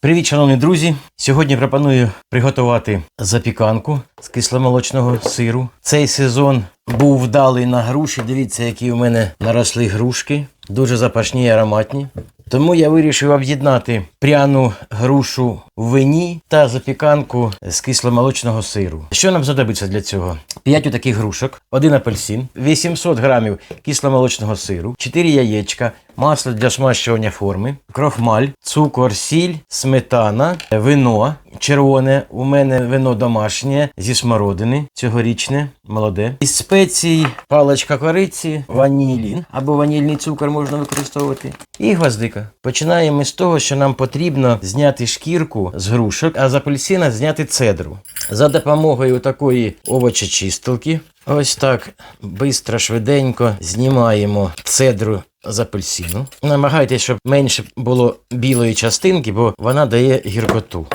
Привіт, шановні друзі! Сьогодні пропоную приготувати запіканку з кисломолочного сиру. Цей сезон був вдалий на груші. Дивіться, які у мене наросли грушки, дуже запашні і ароматні. Тому я вирішив об'єднати пряну грушу вині та запіканку з кисломолочного сиру. Що нам знадобиться для цього? 5 таких грушок, один апельсин, 800 грамів кисломолочного сиру, 4 яєчка, масло для смащування форми, крохмаль, цукор, сіль, сметана, вино. Червоне, у мене вино домашнє зі смородини, цьогорічне, молоде. Із спецій, паличка кориці, ванілін або ванільний цукор можна використовувати. І гвоздика. Починаємо з того, що нам потрібно зняти шкірку з грушок, а з апельсина зняти цедру. За допомогою такої овочечистилки. Ось так бистро, швиденько знімаємо цедру з апельсину. Намагайтесь, щоб менше було білої частинки, бо вона дає гіркоту.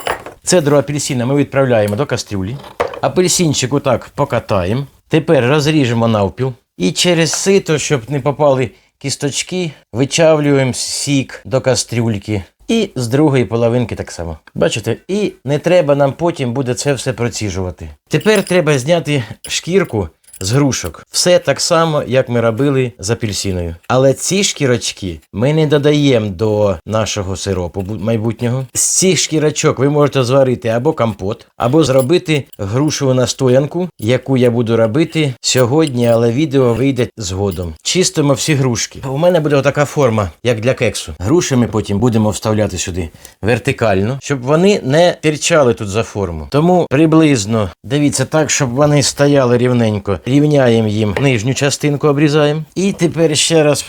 Цедру апельсина ми відправляємо до кастрюлі. Апельсинчик отак покатаємо. Тепер розріжемо навпіл. І через сито, щоб не попали кісточки, вичавлюємо сік до кастрюльки. І з другої половинки так само. Бачите? І не треба нам потім буде це все проціжувати. Тепер треба зняти шкірку з грушок. Все так само, як ми робили з апельсиною. Але ці шкірочки ми не додаємо до нашого сиропу майбутнього. З цих шкірочок ви можете зварити або компот, або зробити грушеву настоянку, яку я буду робити сьогодні, але відео вийде згодом. Чистимо всі грушки. У мене буде така форма, як для кексу. Груші ми потім будемо вставляти сюди вертикально, щоб вони не тирчали тут за форму. Тому приблизно дивіться так, щоб вони стояли рівненько. Рівняємо їм нижню частинку, обрізаємо. І тепер ще раз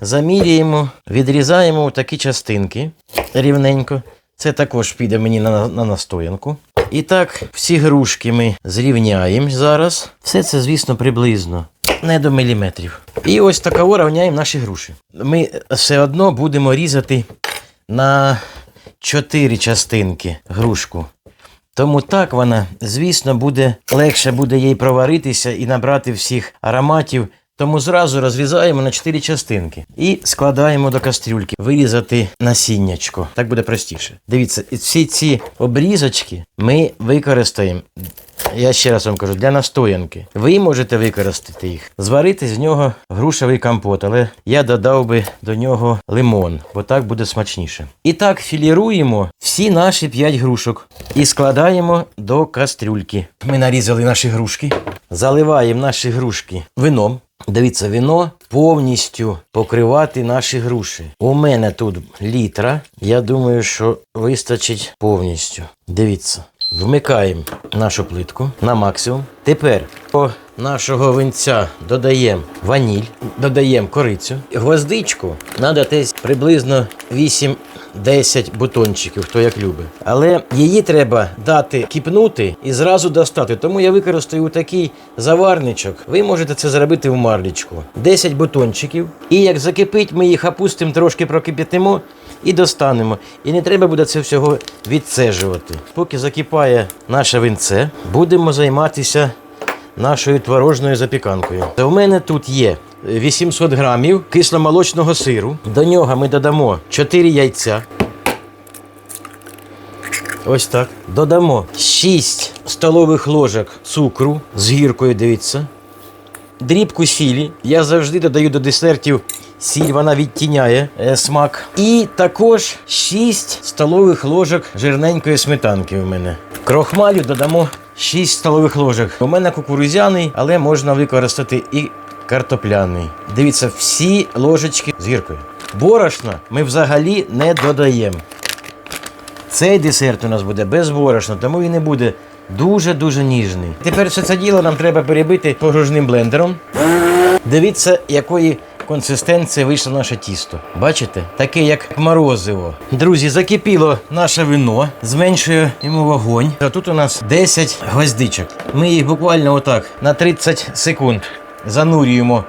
заміряємо, відрізаємо такі частинки рівненько. Це також піде мені на, на настоянку. І так, всі грушки ми зрівняємо зараз. Все це, звісно, приблизно. Не до міліметрів. І ось такого рівняємо наші груші. Ми все одно будемо різати на чотири частинки грушку. Тому так вона, звісно, буде легше буде їй проваритися і набрати всіх ароматів. Тому зразу розрізаємо на чотири частинки і складаємо до кастрюльки. Вирізати насіннячко. Так буде простіше. Дивіться, всі ці обрізочки ми використаємо. Я ще раз вам кажу, для настоянки. Ви можете використати їх, зварити з нього грушевий компот, але я додав би до нього лимон, бо так буде смачніше. І так філіруємо всі наші 5 грушок і складаємо до кастрюльки. Ми нарізали наші грушки, заливаємо наші грушки вином. Дивіться, вино повністю покривати наші груші. У мене тут літра. Я думаю, що вистачить повністю. Дивіться. Вмикаємо нашу плитку на максимум. Тепер до нашого винця додаємо ваніль, додаємо корицю. Гвоздичку треба десь приблизно 8-10 бутончиків, хто як любить. Але її треба дати кипнути і зразу достати. Тому я використаю такий заварничок. Ви можете це зробити в марлічку. 10 бутончиків. І як закипить, ми їх опустимо, трошки прокип'ятимо і достанемо. І не треба буде це всього відцежувати. Поки закипає наше винце, будемо займатися нашою творожною запіканкою. В мене тут є 800 грамів кисломолочного сиру. До нього ми додамо 4 яйця. Ось так. Додамо 6 столових ложок цукру з гіркою, дивіться. Дрібку сілі. Я завжди додаю до десертів сіль, вона відтіняє е, смак. І також 6 столових ложок жирненької сметанки у мене. Крохмалю додамо 6 столових ложок. У мене кукурузяний, але можна використати і картопляний. Дивіться, всі ложечки з гіркою. Борошна ми взагалі не додаємо. Цей десерт у нас буде без борошна, тому він не буде дуже-дуже ніжний. Тепер все це діло нам треба перебити погружним блендером. Дивіться, якої консистенції вийшло наше тісто. Бачите? Таке, як морозиво. Друзі, закипіло наше вино, зменшуємо вогонь. А тут у нас 10 гвоздичок. Ми їх буквально отак на 30 секунд занурюємо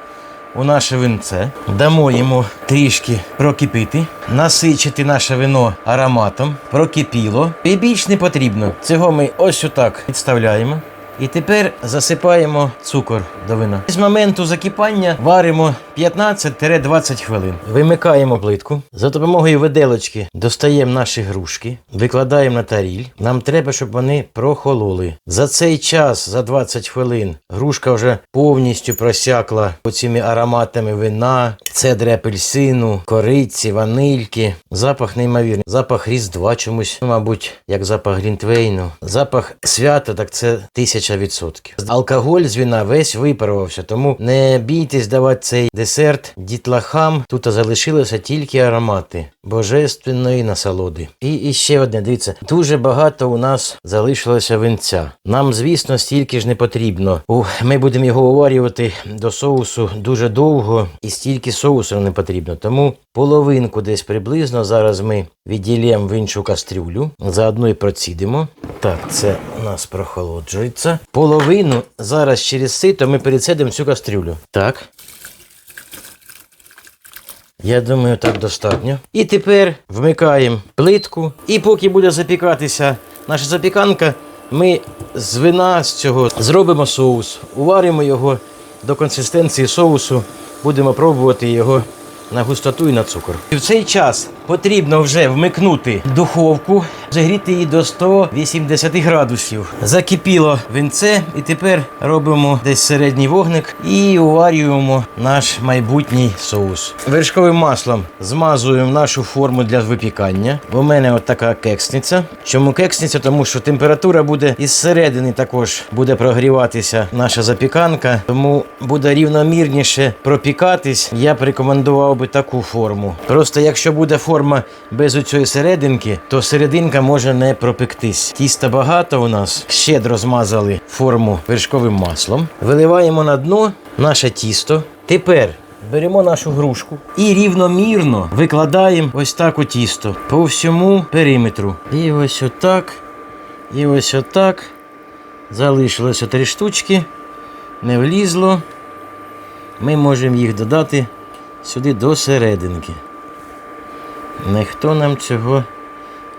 у наше винце, дамо йому трішки прокипіти, насичити наше вино ароматом, прокипіло. І більш не потрібно. Цього ми ось отак підставляємо. І тепер засипаємо цукор до вина. З моменту закипання варимо 15-20 хвилин. Вимикаємо плитку. За допомогою виделочки достаємо наші грушки, викладаємо на таріль. Нам треба, щоб вони прохололи. За цей час, за 20 хвилин, грушка вже повністю просякла оціми ароматами вина, цедри апельсину, кориці, ванильки. Запах неймовірний. Запах різдва чомусь, ну, мабуть, як запах Грінтвейну. Запах свята, так це тисяч. 1000%. Алкоголь з віна весь випарувався, тому не бійтесь давати цей десерт дітлахам. Тут залишилися тільки аромати божественної насолоди. І, і ще одне, дивіться, дуже багато у нас залишилося винця. Нам, звісно, стільки ж не потрібно. У, Ми будемо його уварювати до соусу дуже довго і стільки соусу не потрібно. Тому половинку десь приблизно зараз ми відділємо в іншу кастрюлю, заодно і процідимо. Так, це у нас прохолоджується. Половину зараз через сито ми пересадимо в цю кастрюлю. Так. Я думаю, так достатньо. І тепер вмикаємо плитку. І поки буде запікатися наша запіканка, ми з вина з цього зробимо соус, уваримо його до консистенції соусу, будемо пробувати його на густоту і на цукор. І в цей час потрібно вже вмикнути духовку, загріти її до 180 градусів. Закипіло винце, і тепер робимо десь середній вогник і уварюємо наш майбутній соус. Вершковим маслом змазуємо нашу форму для випікання. У мене от така кексниця. Чому кексниця? Тому що температура буде із середини також буде прогріватися наша запіканка, тому буде рівномірніше пропікатись. Я б рекомендував би таку форму. Просто якщо буде форма без оцієї серединки, то серединка може не пропектись. Тіста багато у нас. Щедро змазали форму вершковим маслом. Виливаємо на дно наше тісто. Тепер беремо нашу грушку і рівномірно викладаємо ось так у тісто по всьому периметру. І ось отак. І ось отак. Залишилося три штучки. Не влізло. Ми можемо їх додати сюди до серединки. Ніхто нам цього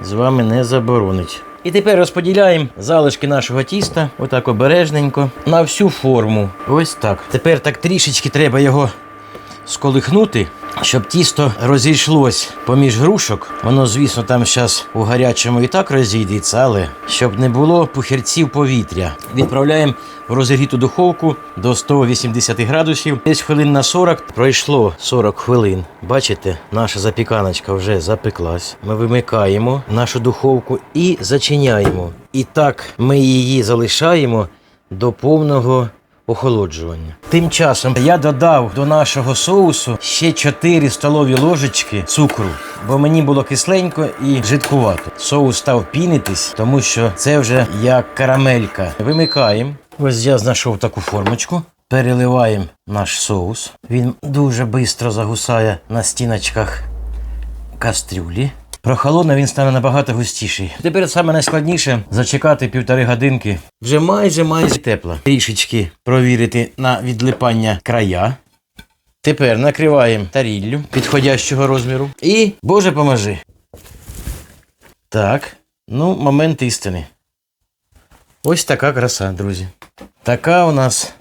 з вами не заборонить. І тепер розподіляємо залишки нашого тіста, отак обережненько, на всю форму. Ось так. Тепер так трішечки треба його сколихнути, щоб тісто розійшлось поміж грушок. Воно, звісно, там зараз у гарячому і так розійдеться, але щоб не було пухірців повітря. Відправляємо в розігріту духовку до 180 градусів. Десь хвилин на 40. Пройшло 40 хвилин. Бачите, наша запіканочка вже запеклась. Ми вимикаємо нашу духовку і зачиняємо. І так ми її залишаємо до повного охолоджування. Тим часом я додав до нашого соусу ще 4 столові ложечки цукру, бо мені було кисленько і жидкувато. Соус став пінитись, тому що це вже як карамелька. Вимикаємо. Ось я знайшов таку формочку. Переливаємо наш соус. Він дуже швидко загусає на стіночках кастрюлі. Прохолодно він стане набагато густіший. Тепер саме найскладніше зачекати півтори годинки. Вже майже майже тепло. Трішечки провірити на відлипання края. Тепер накриваємо таріллю підходящого розміру. І, Боже, поможи. Так. Ну, момент істини. Ось така краса, друзі. Така у нас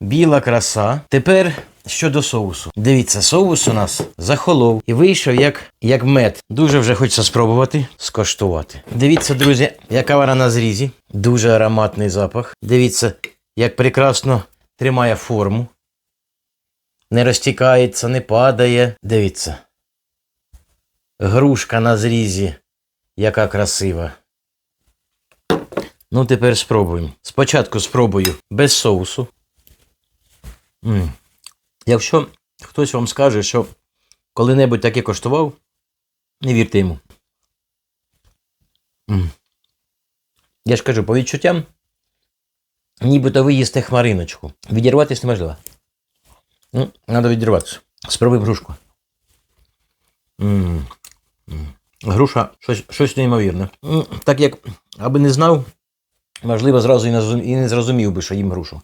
біла краса. Тепер щодо соусу. Дивіться, соус у нас захолов і вийшов як, як мед. Дуже вже хочеться спробувати скоштувати. Дивіться, друзі, яка вона на зрізі. Дуже ароматний запах. Дивіться, як прекрасно тримає форму. Не розтікається, не падає. Дивіться. Грушка на зрізі. Яка красива. Ну, тепер спробуємо. Спочатку спробую без соусу. м Якщо хтось вам скаже, що коли-небудь таке коштував, не вірте йому. Я ж кажу, по відчуттям, нібито ви їсте хмариночку. Відірватися неможливо. Ну, треба відірватися. Спробуй грушку. Груша щось, щось неймовірне. Так як, аби не знав, можливо, зразу і не зрозумів би, що їм грушу.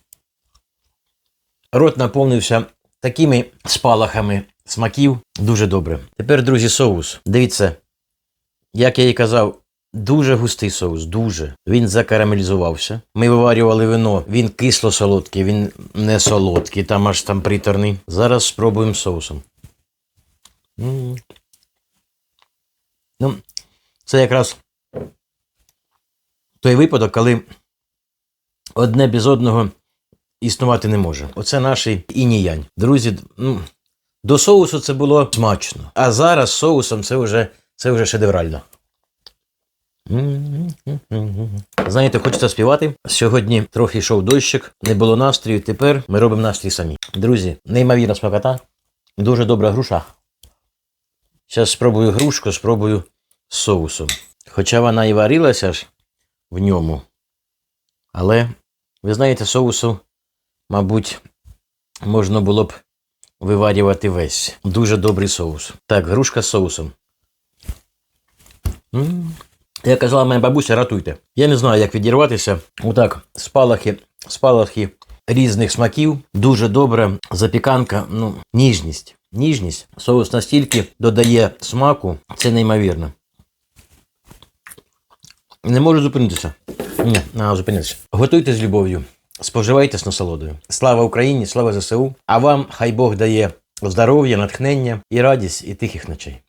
Рот наповнився такими спалахами смаків. Дуже добре. Тепер, друзі, соус. Дивіться, як я і казав, Дуже густий соус, дуже. Він закарамелізувався. Ми виварювали вино. Він кисло-солодкий, він не солодкий, там аж там приторний. Зараз спробуємо соусом. Ну, це якраз той випадок, коли одне без одного існувати не може. Оце наш інь-янь. Друзі, ну, до соусу це було смачно. А зараз з соусом це вже, це вже шедеврально. Знаєте, хочеться співати. Сьогодні трохи йшов дощик, не було настрою. Тепер ми робимо настрій самі. Друзі, неймовірна смакота, дуже добра груша. Зараз спробую грушку, спробую з соусом. Хоча вона і варилася ж в ньому. Але, ви знаєте, соусу, мабуть, можна було б виварювати весь. Дуже добрий соус. Так, грушка з соусом. М. Як казала моя бабуся, ратуйте. Я не знаю, як відірватися. Отак, спалахи, спалахи різних смаків. Дуже добра запіканка, ну, ніжність. Ніжність. Соус настільки додає смаку, це неймовірно. Не можу зупинитися. Ні, треба зупинитися. Готуйте з любов'ю, споживайте з насолодою. Слава Україні, слава ЗСУ. А вам хай Бог дає здоров'я, натхнення і радість і тихих ночей.